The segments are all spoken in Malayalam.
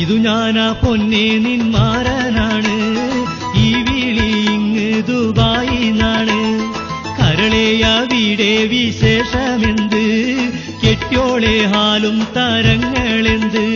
ഇതു ഞാനാ പൊന്നെ നിന്മാരനാണ് ഈ വിളി ഇങ്ങ് ദുബായിന്നാണ് കരളേയ വീടെ വിശേഷമെന്ത്? കെട്ടിയോളെ ഹാലും തരങ്ങളെന്ത്?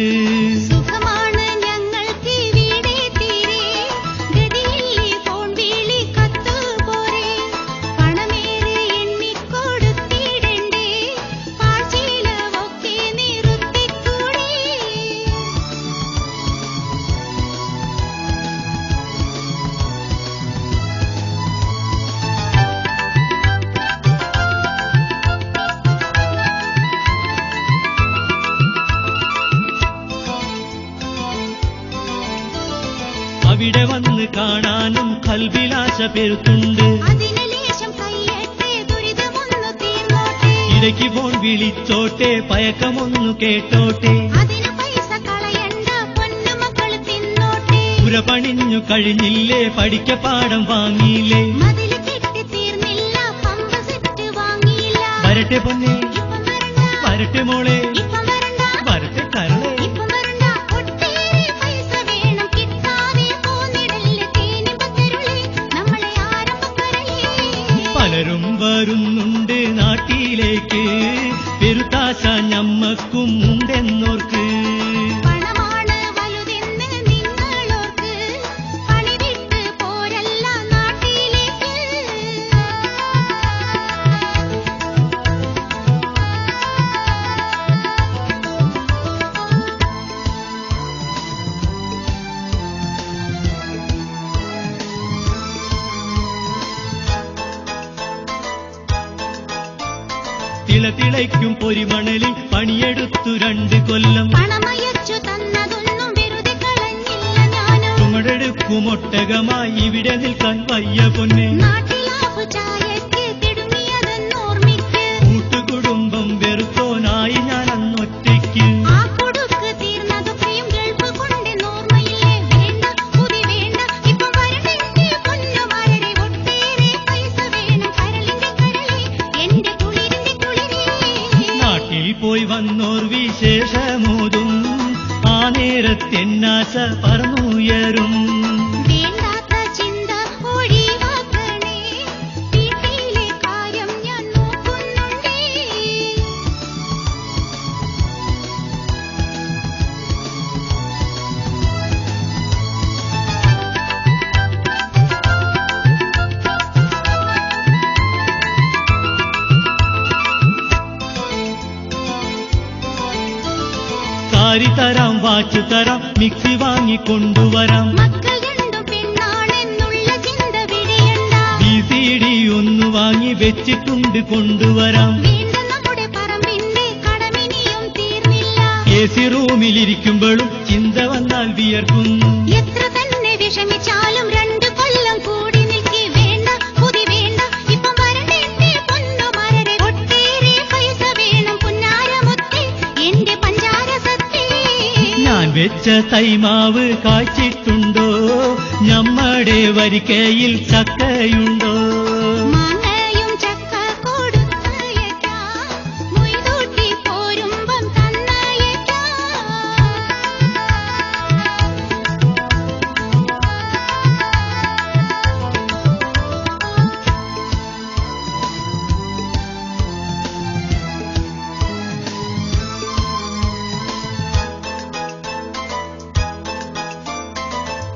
അവിടെ വന്ന് കാണാനും കൽവിലാശ പെരുത്തുണ്ട് തീർന്നോട്ടെ. ഇടയ്ക്ക് ഫോൺ വിളിച്ചോട്ടെ പയക്കമൊന്നു കേട്ടോട്ടെ. പുര പണിഞ്ഞു കഴിഞ്ഞില്ലേ പഠിക്ക പാഠം വാങ്ങിയില്ല. വരട്ടെ പൊന്നെ വരട്ടെ മോളെ. പെരുത്താശ ഞമ്മക്കും തിളതിളയ്ക്കും പൊരിമണലിൽ പണിയെടുത്തു രണ്ട് കൊല്ലം. പണമയച്ചു തന്നതൊന്നും വെറുതെ കളഞ്ഞില്ല ഞാനും. ചുമടെടുക്കും ഒട്ടകമായി ഇവിടെ നിൽക്കാൻ വയ്യ പൊന്നെ. ചായക്ക് പോയി വന്നോർ വിശേഷമോതും. ആ നേരത്തെന്നാശ പറന്നുയരും സാരി തരാം വാച്ച് തരാം മിക്സി വാങ്ങി കൊണ്ടുവരാം. മക്കൾ രണ്ടും ചിന്ത വിടയണ്ട. ബി സി ഡി ഒന്ന് വാങ്ങി വെച്ചിട്ടുണ്ട് കൊണ്ടുവരാം. എ സി റൂമിലിരിക്കുമ്പോഴും ചിന്ത വന്നാൽ വിയർക്കുന്നു. എത്ര തന്നെ വിഷമിച്ചാലും രണ്ടു വെച്ച തൈമാവ് കാച്ചിട്ടുണ്ടോ? ഞമ്മടെ വരിക്കയിൽ ചക്കയുണ്ടോ?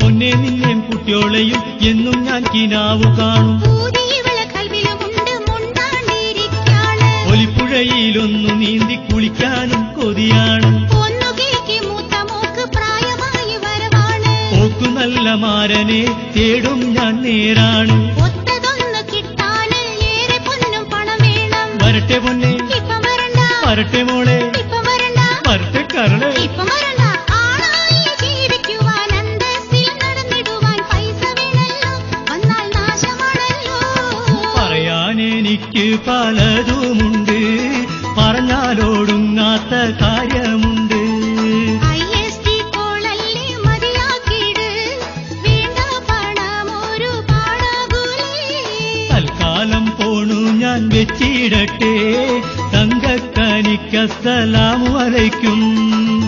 പൊന്നെ നിന്നെയും കുട്ടിയോളെയും എന്നും ഞാൻ കിനാവ് കാണും. ഒലിപ്പുഴയിലൊന്നു നീന്തി കുളിക്കാനും കൊതിയാണ്. ഓക്കു നല്ല മാരനെ തേടും ഞാൻ നേരാണ്. വരട്ടെ പൊന്നെ. വരട്ടെ മോളെ. പണം പറഞ്ഞാലോടുങ്ങാത്ത കാര്യമുണ്ട്. തൽക്കാലം പോണു ഞാൻ വെച്ചിടട്ടെ. തങ്കക്കനിക്കസ്സലാമു അലൈക്കും.